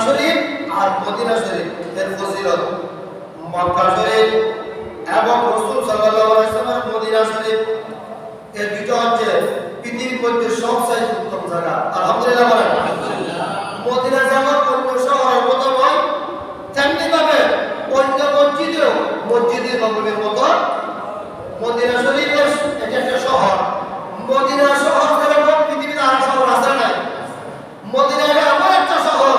শরীফ আর Medina শরীফ এর ফজিলত। মক্কা শরীফ এবং রসুল সাল্লাল্লাহু আলাইহি ওয়াসাল্লামের মদিনা শরীফ এই দুটো হচ্ছে পৃথিবীর মধ্যে সবচেয়ে উত্তম জায়গা। আলহামদুলিল্লাহ বলেন। মদিনা যেমন অন্য শহরের মতো নয় তেমনি ভাবে অন্য মসজিদেও মসজিদের নবমীর মতো। মদিনা শরীফের এটা একটা শহর। মদিনা শহর যেরকম পৃথিবীর আর শহর আছে নাই মদিনা এটা এমন একটা শহর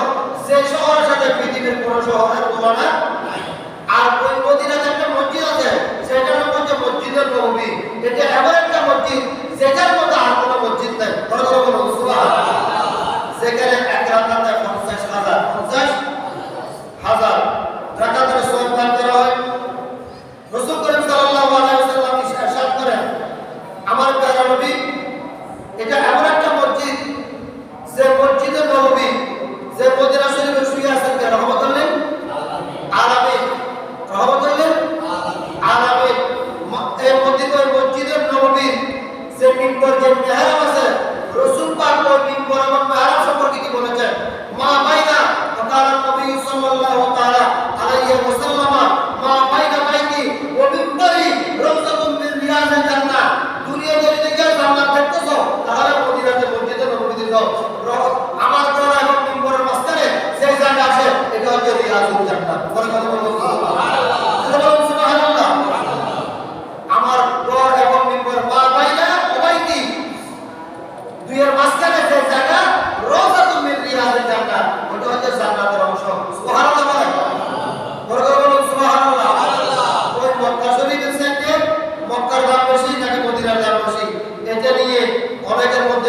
যে শহরের সাথে পৃথিবীর কোন শহরের তুলনা নাই। আর ওই মদিনাতে একটা মসজিদ আছে সেটার নাম হচ্ছে মসজিদের নবী এটা এমন একটা মসজিদ যেটার মতো আর কোনো মসজিদ নাই বড় বড় বড় সুবহানাল্লাহ সেখানে এক রাকাতে পঞ্চাশ হাজার পঞ্চাশ হাজার রাকাতের সওয়াব দান করা হয় রাসূল করিম সাল্লাল্লাহু আলাইহি ওয়াসাল্লাম ইরশাদ করেন আমার প্যারা নবী এটা এমন একটা মসজিদ যে মসজিদের নবী যে মদিনা শরীফে শুয়ে আছেন কে রহমতুল্লাহ আলামিন রহমতুল্লাহ আলামিন ম- এই মসজিদ ওই মসজিদের নবী যে মিম্বর যে মেহরাব যদি দেখে জান্নাত, দেখতেছো? তাহলে মদিনাতে মসজিদে নববীতে যাও। আমার দ্বারা এবং মিম্বরের মাঝখানে সেই জায়গা আছে, এটা হচ্ছে রিয়াজুল জান্নাত। বড় কথা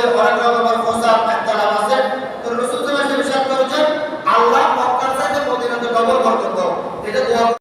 poder.